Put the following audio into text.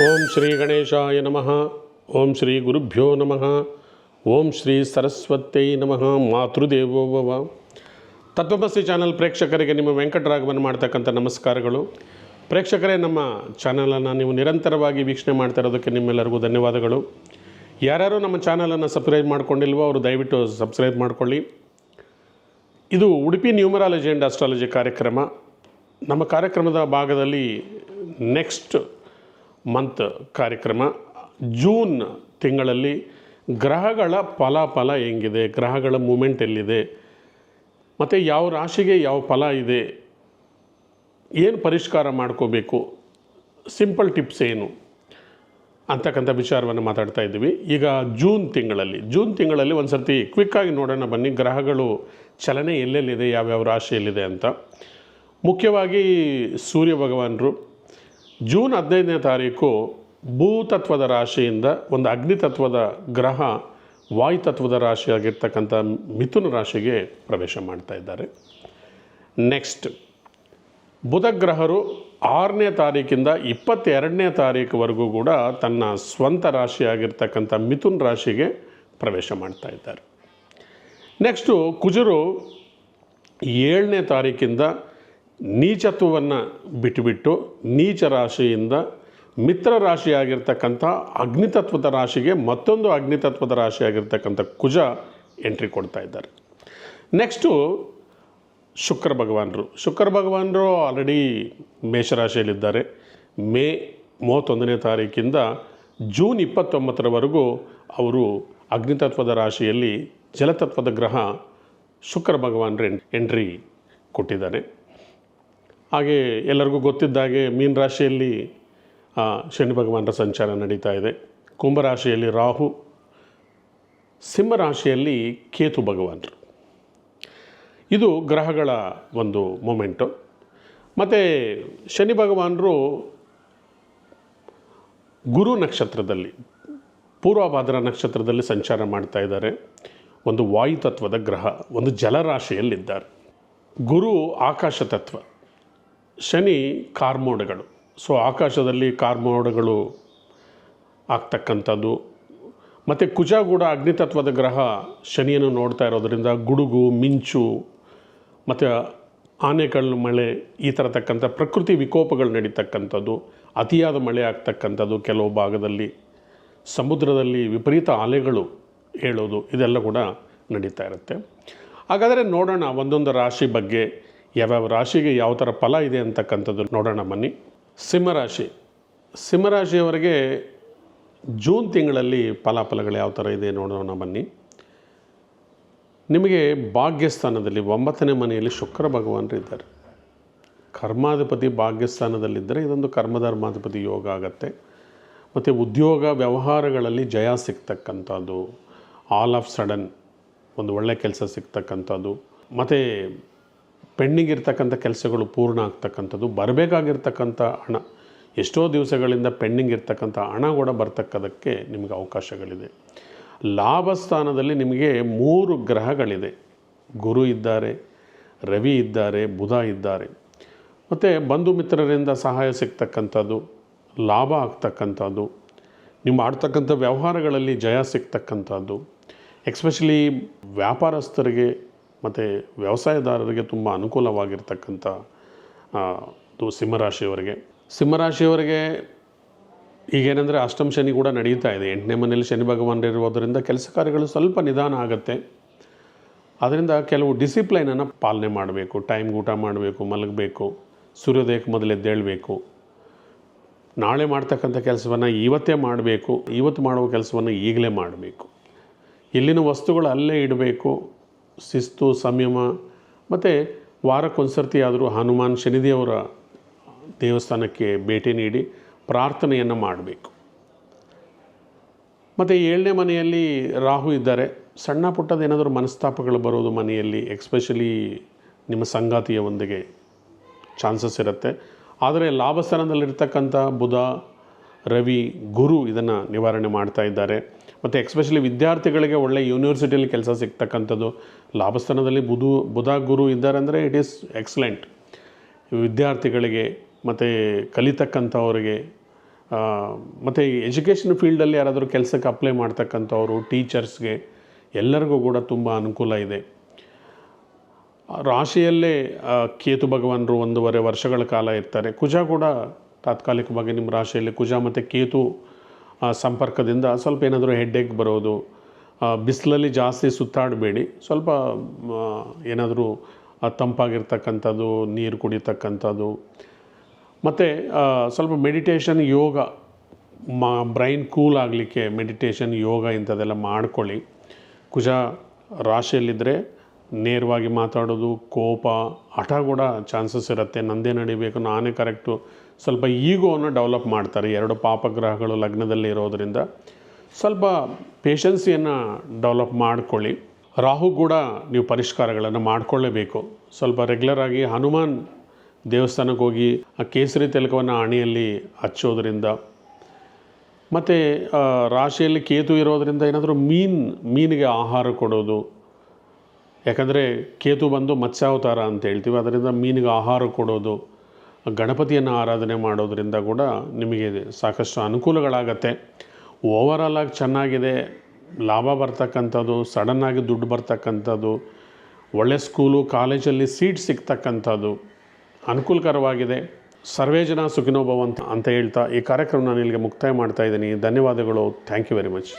ಓಂ ಶ್ರೀ ಗಣೇಶಾಯ ನಮಃ. ಓಂ ಶ್ರೀ ಗುರುಭ್ಯೋ ನಮಃ. ಓಂ ಶ್ರೀ ಸರಸ್ವತ್ಯೈ ನಮಃ. ಮಾತೃದೇವೋಭವ ತತ್ವಮಸ್ತಿ ಚಾನಲ್ ಪ್ರೇಕ್ಷಕರಿಗೆ ನಿಮ್ಮ ವೆಂಕಟರಾಘವನ್ ಮಾಡ್ತಕ್ಕಂಥ ನಮಸ್ಕಾರಗಳು. ಪ್ರೇಕ್ಷಕರೇ, ನಮ್ಮ ಚಾನಲನ್ನು ನೀವು ನಿರಂತರವಾಗಿ ವೀಕ್ಷಣೆ ಮಾಡ್ತಾ ಇರೋದಕ್ಕೆ ನಿಮ್ಮೆಲ್ಲರಿಗೂ ಧನ್ಯವಾದಗಳು. ಯಾರ್ಯಾರು ನಮ್ಮ ಚಾನಲನ್ನು ಸಬ್ಸ್ಕ್ರೈಬ್ ಮಾಡ್ಕೊಂಡಿಲ್ವೋ ಅವರು ದಯವಿಟ್ಟು ಸಬ್ಸ್ಕ್ರೈಬ್ ಮಾಡಿಕೊಳ್ಳಿ. ಇದು ಉಡುಪಿ ನ್ಯೂಮರಾಲಜಿ ಆ್ಯಂಡ್ ಅಸ್ಟ್ರಾಲಜಿ ಕಾರ್ಯಕ್ರಮ. ನಮ್ಮ ಕಾರ್ಯಕ್ರಮದ ಭಾಗದಲ್ಲಿ ನೆಕ್ಸ್ಟ್ ಮಂತ್ ಕಾರ್ಯಕ್ರಮ ಜೂನ್ ತಿಂಗಳಲ್ಲಿ ಗ್ರಹಗಳ ಫಲಾಫಲ ಹೆಂಗಿದೆ, ಗ್ರಹಗಳ ಮೂಮೆಂಟ್ ಎಲ್ಲಿದೆ, ಮತ್ತು ಯಾವ ರಾಶಿಗೆ ಯಾವ ಫಲ ಇದೆ, ಏನು ಪರಿಷ್ಕಾರ ಮಾಡ್ಕೋಬೇಕು ಸಿಂಪಲ್ ಟಿಪ್ಸ್ ಏನು ಅಂತಕ್ಕಂಥ ವಿಚಾರವನ್ನು ಮಾತಾಡ್ತಾ ಇದ್ದೀವಿ. ಈಗ ಜೂನ್ ತಿಂಗಳಲ್ಲಿ ಜೂನ್ ತಿಂಗಳಲ್ಲಿ ಒಂದು ಸರ್ತಿ ಕ್ವಿಕ್ಕಾಗಿ ನೋಡೋಣ ಬನ್ನಿ, ಗ್ರಹಗಳು ಚಲನೆ ಎಲ್ಲೆಲ್ಲಿದೆ, ಯಾವ್ಯಾವ ರಾಶಿಯಲ್ಲಿದೆ ಅಂತ. ಮುಖ್ಯವಾಗಿ ಸೂರ್ಯ ಭಗವಾನರು ಜೂನ್ ಹದಿನೈದನೇ ತಾರೀಕು ಭೂತತ್ವದ ರಾಶಿಯಿಂದ ಒಂದು ಅಗ್ನಿತತ್ವದ ಗ್ರಹ ವಾಯುತತ್ವದ ರಾಶಿಯಾಗಿರ್ತಕ್ಕಂಥ ಮಿಥುನ ರಾಶಿಗೆ ಪ್ರವೇಶ ಮಾಡ್ತಾ ಇದ್ದಾರೆ. ನೆಕ್ಸ್ಟ್ ಬುಧ ಗ್ರಹರು ಆರನೇ ತಾರೀಕಿಂದ ಇಪ್ಪತ್ತೆರಡನೇ ತಾರೀಕುವರೆಗೂ ಕೂಡ ತನ್ನ ಸ್ವಂತ ರಾಶಿಯಾಗಿರ್ತಕ್ಕಂಥ ಮಿಥುನ್ ರಾಶಿಗೆ ಪ್ರವೇಶ ಮಾಡ್ತಾ ಇದ್ದಾರೆ. ನೆಕ್ಸ್ಟು ಕುಜರು ಏಳನೇ ತಾರೀಕಿಂದ ನೀಚತ್ವವನ್ನು ಬಿಟ್ಟುಬಿಟ್ಟು ನೀಚ ರಾಶಿಯಿಂದ ಮಿತ್ರ ರಾಶಿಯಾಗಿರ್ತಕ್ಕಂಥ ಅಗ್ನಿತತ್ವದ ರಾಶಿಗೆ ಮತ್ತೊಂದು ಅಗ್ನಿತತ್ವದ ರಾಶಿಯಾಗಿರ್ತಕ್ಕಂಥ ಕುಜ ಎಂಟ್ರಿ ಕೊಡ್ತಾ ಇದ್ದಾರೆ. ನೆಕ್ಸ್ಟು ಶುಕ್ರ ಭಗವಾನರು. ಶುಕ್ರ ಭಗವಾನರು ಆಲ್ರೆಡಿ ಮೇಷರಾಶಿಯಲ್ಲಿದ್ದಾರೆ. ಮೇ ಮೂವತ್ತೊಂದನೇ ತಾರೀಕಿಂದ ಜೂನ್ ಇಪ್ಪತ್ತೊಂಬತ್ತರವರೆಗೂ ಅವರು ಅಗ್ನಿತತ್ವದ ರಾಶಿಯಲ್ಲಿ ಜಲತತ್ವದ ಗ್ರಹ ಶುಕ್ರ ಭಗವಾನರು ಎಂಟ್ರಿ ಕೊಟ್ಟಿದ್ದಾರೆ. ಹಾಗೆ ಎಲ್ಲರಿಗೂ ಗೊತ್ತಿದ್ದಾಗೆ ಮೀನ ರಾಶಿಯಲ್ಲಿ ಶನಿ ಭಗವಾನರ ಸಂಚಾರ ನಡೀತಾ ಇದೆ. ಕುಂಭರಾಶಿಯಲ್ಲಿ ರಾಹು ಸಿಂಹರಾಶಿಯಲ್ಲಿ ಕೇತು ಭಗವಾನರು. ಇದು ಗ್ರಹಗಳ ಒಂದು ಮೂಮೆಂಟು. ಮತ್ತು ಶನಿ ಭಗವಾನರು ಗುರು ನಕ್ಷತ್ರದಲ್ಲಿ, ಪೂರ್ವಭಾದ್ರ ನಕ್ಷತ್ರದಲ್ಲಿ ಸಂಚಾರ ಮಾಡ್ತಾ ಇದ್ದಾರೆ. ಒಂದು ವಾಯುತತ್ವದ ಗ್ರಹ, ಒಂದು ಜಲರಾಶಿಯಲ್ಲಿದ್ದಾರೆ. ಗುರು ಆಕಾಶ ತತ್ವ. ಶನಿ ಕಾರ್ಮೋಡಗಳು. ಸೊ ಆಕಾಶದಲ್ಲಿ ಕಾರ್ಮೋಡಗಳು ಆಗ್ತಕ್ಕಂಥದ್ದು. ಮತ್ತು ಕುಜ ಕೂಡ ಅಗ್ನಿತತ್ವದ ಗ್ರಹ ಶನಿಯನ್ನು ನೋಡ್ತಾ ಇರೋದರಿಂದ ಗುಡುಗು, ಮಿಂಚು, ಮತ್ತು ಆನೆಕಲ್ಲು ಮಳೆ, ಈ ಥರತಕ್ಕಂಥ ಪ್ರಕೃತಿ ವಿಕೋಪಗಳು ನಡೀತಕ್ಕಂಥದ್ದು. ಅತಿಯಾದ ಮಳೆ ಆಗ್ತಕ್ಕಂಥದ್ದು ಕೆಲವು ಭಾಗದಲ್ಲಿ. ಸಮುದ್ರದಲ್ಲಿ ವಿಪರೀತ ಅಲೆಗಳು ಹೇಳೋದು ಇದೆಲ್ಲ ಕೂಡ ನಡೀತಾ ಇರುತ್ತೆ. ಹಾಗಾದರೆ ನೋಡೋಣ ಒಂದೊಂದು ರಾಶಿ ಬಗ್ಗೆ. ಯಾವ್ಯಾವ ರಾಶಿಗೆ ಯಾವ ಥರ ಫಲ ಇದೆ ಅಂತಕ್ಕಂಥದ್ದು ನೋಡೋಣ ಬನ್ನಿ. ಸಿಂಹರಾಶಿ. ಸಿಂಹರಾಶಿಯವರಿಗೆ ಜೂನ್ ತಿಂಗಳಲ್ಲಿ ಫಲಾಫಲಗಳು ಯಾವ ಥರ ಇದೆ ನೋಡೋಣ ಬನ್ನಿ. ನಿಮಗೆ ಭಾಗ್ಯಸ್ಥಾನದಲ್ಲಿ ಒಂಬತ್ತನೇ ಮನೆಯಲ್ಲಿ ಶುಕ್ರ ಭಗವಾನರು ಇದ್ದಾರೆ. ಕರ್ಮಾಧಿಪತಿ ಭಾಗ್ಯಸ್ಥಾನದಲ್ಲಿದ್ದರೆ ಇದೊಂದು ಕರ್ಮಧರ್ಮಾಧಿಪತಿ ಯೋಗ ಆಗತ್ತೆ. ಮತ್ತು ಉದ್ಯೋಗ ವ್ಯವಹಾರಗಳಲ್ಲಿ ಜಯ ಸಿಗ್ತಕ್ಕಂಥದ್ದು. ಆಲ್ ಆಫ್ ಸಡನ್ ಒಂದು ಒಳ್ಳೆ ಕೆಲಸ ಸಿಗ್ತಕ್ಕಂಥದ್ದು. ಮತ್ತು ಪೆಂಡಿಂಗ್ ಇರ್ತಕ್ಕಂಥ ಕೆಲಸಗಳು ಪೂರ್ಣ ಆಗ್ತಕ್ಕಂಥದ್ದು, ಬರಬೇಕಾಗಿರ್ತಕ್ಕಂಥ ಹಣ, ಎಷ್ಟೋ ದಿವಸಗಳಿಂದ ಪೆಂಡಿಂಗ್ ಇರ್ತಕ್ಕಂಥ ಹಣ ಕೂಡ ಬರ್ತಕ್ಕದಕ್ಕೆ ನಿಮಗೆ ಅವಕಾಶಗಳಿದೆ. ಲಾಭ ಸ್ಥಾನದಲ್ಲಿ ನಿಮಗೆ ಮೂರು ಗ್ರಹಗಳಿದೆ. ಗುರು ಇದ್ದಾರೆ, ರವಿ ಇದ್ದಾರೆ, ಬುಧ ಇದ್ದಾರೆ. ಮತ್ತು ಬಂಧು ಮಿತ್ರರಿಂದ ಸಹಾಯ ಸಿಗ್ತಕ್ಕಂಥದ್ದು, ಲಾಭ ಆಗ್ತಕ್ಕಂಥದ್ದು, ನಿಮ್ಮ ಆಡ್ತಕ್ಕಂಥ ವ್ಯವಹಾರಗಳಲ್ಲಿ ಜಯ ಸಿಗ್ತಕ್ಕಂಥದ್ದು, ಎಕ್ಸ್ಪೆಷಲಿ ವ್ಯಾಪಾರಸ್ಥರಿಗೆ ಮತ್ತು ವ್ಯವಸಾಯದಾರರಿಗೆ ತುಂಬ ಅನುಕೂಲವಾಗಿರ್ತಕ್ಕಂಥ ಸಿಂಹರಾಶಿಯವರಿಗೆ. ಸಿಂಹರಾಶಿಯವರಿಗೆ ಈಗೇನೆಂದರೆ ಅಷ್ಟಮ ಶನಿ ಕೂಡ ನಡೀತಾ ಇದೆ. ಎಂಟನೇ ಮನೆಯಲ್ಲಿ ಶನಿ ಭಗವಾನ್ ಇರುವುದರಿಂದ ಕೆಲಸ ಕಾರ್ಯಗಳು ಸ್ವಲ್ಪ ನಿಧಾನ ಆಗುತ್ತೆ. ಅದರಿಂದ ಕೆಲವು ಡಿಸಿಪ್ಲೈನನ್ನು ಪಾಲನೆ ಮಾಡಬೇಕು. ಟೈಮ್ಗೆ ಊಟ ಮಾಡಬೇಕು, ಮಲಗಬೇಕು, ಸೂರ್ಯೋದಯಕ್ಕೆ ಮೊದಲು ಎದ್ದೇಳಬೇಕು. ನಾಳೆ ಮಾಡ್ತಕ್ಕಂಥ ಕೆಲಸವನ್ನು ಇವತ್ತೇ ಮಾಡಬೇಕು. ಇವತ್ತು ಮಾಡುವ ಕೆಲಸವನ್ನು ಈಗಲೇ ಮಾಡಬೇಕು. ಇಲ್ಲಿನ ವಸ್ತುಗಳು ಅಲ್ಲೇ ಇಡಬೇಕು. ಶಿಸ್ತು, ಸಂಯಮ, ಮತ್ತು ವಾರಕ್ಕೊಂದು ಸರ್ತಿ ಆದರೂ ಹನುಮಾನ್ ಶನಿದೇವರ ದೇವಸ್ಥಾನಕ್ಕೆ ಭೇಟಿ ನೀಡಿ ಪ್ರಾರ್ಥನೆಯನ್ನು ಮಾಡಬೇಕು. ಮತ್ತು ಏಳನೇ ಮನೆಯಲ್ಲಿ ರಾಹು ಇದ್ದಾರೆ. ಸಣ್ಣ ಪುಟ್ಟದೇನಾದರೂ ಮನಸ್ತಾಪಗಳು ಬರೋದು ಮನೆಯಲ್ಲಿ ಎಕ್ಸ್ಪೆಷಲಿ ನಿಮ್ಮ ಸಂಗಾತಿಯ ಒಂದಿಗೆ ಚಾನ್ಸಸ್ ಇರುತ್ತೆ. ಆದರೆ ಲಾಭಸ್ಥಾನದಲ್ಲಿರ್ತಕ್ಕಂಥ ಬುಧ, ರವಿ, ಗುರು ಇದನ್ನು ನಿವಾರಣೆ ಮಾಡ್ತಾ ಇದ್ದಾರೆ. ಮತ್ತು ಎಕ್ಸ್ಪೆಷಲಿ ವಿದ್ಯಾರ್ಥಿಗಳಿಗೆ ಒಳ್ಳೆ ಯೂನಿವರ್ಸಿಟಿಯಲ್ಲಿ ಕೆಲಸ ಸಿಗ್ತಕ್ಕಂಥದ್ದು. ಲಾಭಸ್ಥಾನದಲ್ಲಿ ಬುಧು, ಬುಧ ಗುರು ಇದ್ದಾರೆ ಅಂದರೆ ಇಟ್ ಈಸ್ ಎಕ್ಸಲೆಂಟ್ ವಿದ್ಯಾರ್ಥಿಗಳಿಗೆ ಮತ್ತು ಕಲಿತಕ್ಕಂಥವ್ರಿಗೆ ಮತ್ತು ಎಜುಕೇಷನ್ ಫೀಲ್ಡಲ್ಲಿ ಯಾರಾದರೂ ಕೆಲಸಕ್ಕೆ ಅಪ್ಲೈ ಮಾಡ್ತಕ್ಕಂಥವ್ರು ಟೀಚರ್ಸ್ಗೆ ಎಲ್ಲರಿಗೂ ಕೂಡ ತುಂಬ ಅನುಕೂಲ ಇದೆ. ರಾಶಿಯಲ್ಲೇ ಕೇತು ಭಗವಾನರು ಒಂದೂವರೆ ವರ್ಷಗಳ ಕಾಲ ಇರ್ತಾರೆ. ಕುಜ ಕೂಡ ತಾತ್ಕಾಲಿಕವಾಗಿ ನಿಮ್ಮ ರಾಶಿಯಲ್ಲಿ, ಕುಜ ಮತ್ತು ಕೇತು ಸಂಪರ್ಕದಿಂದ ಸ್ವಲ್ಪ ಏನಾದರೂ ಹೆಡ್ಡೇಕ್ ಬರೋದು ಬಿಸಿಲಲ್ಲಿ ಜಾಸ್ತಿ ಸುತ್ತಾಡಬೇಡಿ. ಸ್ವಲ್ಪ ಏನಾದರೂ ತಂಪಾಗಿರ್ತಕ್ಕಂಥದ್ದು, ನೀರು ಕುಡಿತಕ್ಕಂಥದ್ದು. ಮತ್ತು ಸ್ವಲ್ಪ ಮೆಡಿಟೇಷನ್ ಯೋಗ, ಮಾ ಬ್ರೈನ್ ಕೂಲ್ ಆಗಲಿಕ್ಕೆ ಮೆಡಿಟೇಷನ್ ಯೋಗ ಇಂಥದ್ದೆಲ್ಲ ಮಾಡ್ಕೊಳ್ಳಿ. ಕುಜ ರಾಶಿಯಲ್ಲಿದ್ದರೆ ನೇರವಾಗಿ ಮಾತಾಡೋದು, ಕೋಪ, ಹಠ ಕೂಡ ಚಾನ್ಸಸ್ ಇರುತ್ತೆ. ನಂದೇ ನಡಿಬೇಕು, ನಾನೇ ಕರೆಕ್ಟು ಸ್ವಲ್ಪ ಈಗೋವನ್ನು ಡೆವಲಪ್ ಮಾಡ್ತಾರೆ ಎರಡು ಪಾಪಗ್ರಹಗಳು ಲಗ್ನದಲ್ಲಿ ಇರೋದರಿಂದ. ಸ್ವಲ್ಪ ಪೇಷನ್ಸಿಯನ್ನು ಡೆವಲಪ್ ಮಾಡಿಕೊಳ್ಳಿ. ರಾಹು ಕೂಡ ನೀವು ಪರಿಷ್ಕಾರಗಳನ್ನು ಮಾಡಿಕೊಳ್ಳೇಬೇಕು. ಸ್ವಲ್ಪ ರೆಗ್ಯುಲರಾಗಿ ಹನುಮಾನ್ ದೇವಸ್ಥಾನಕ್ಕೆ ಹೋಗಿ ಆ ಕೇಸರಿ ತಿಲಕವನ್ನು ಹಣೆಯಲ್ಲಿ ಹಚ್ಚೋದ್ರಿಂದ. ಮತ್ತು ರಾಶಿಯಲ್ಲಿ ಕೇತು ಇರೋದರಿಂದ ಏನಾದರೂ ಮೀನು, ಮೀನಿಗೆ ಆಹಾರ ಕೊಡೋದು. ಯಾಕಂದರೆ ಕೇತು ಬಂದು ಮತ್ಸ್ಯಾವತಾರ ಅಂತ ಹೇಳ್ತೀವಿ. ಅದರಿಂದ ಮೀನಿಗೆ ಆಹಾರ ಕೊಡೋದು, ಗಣಪತಿಯನ್ನು ಆರಾಧನೆ ಮಾಡೋದರಿಂದ ಕೂಡ ನಿಮಗೆ ಸಾಕಷ್ಟು ಅನುಕೂಲಗಳಾಗತ್ತೆ. ಓವರಾಲ್ ಆಗಿ ಚೆನ್ನಾಗಿದೆ, ಲಾಭ ಬರ್ತಕ್ಕಂಥದ್ದು ಸಡನ್ನಾಗಿ ದುಡ್ಡು ಬರ್ತಕ್ಕಂಥದ್ದು, ಒಳ್ಳೆ ಸ್ಕೂಲು ಕಾಲೇಜಲ್ಲಿ ಸೀಟ್ ಸಿಗ್ತಕ್ಕಂಥದ್ದು ಅನುಕೂಲಕರವಾಗಿದೆ. ಸರ್ವೇ ಜನ ಸುಖಿನೋಭವ ಅಂತ ಅಂತ ಹೇಳ್ತಾ ಈ ಕಾರ್ಯಕ್ರಮ ನಾನು ಇಲ್ಲಿಗೆ ಮುಕ್ತಾಯ ಮಾಡ್ತಾ ಇದ್ದೀನಿ. ಧನ್ಯವಾದಗಳು. Thank you very much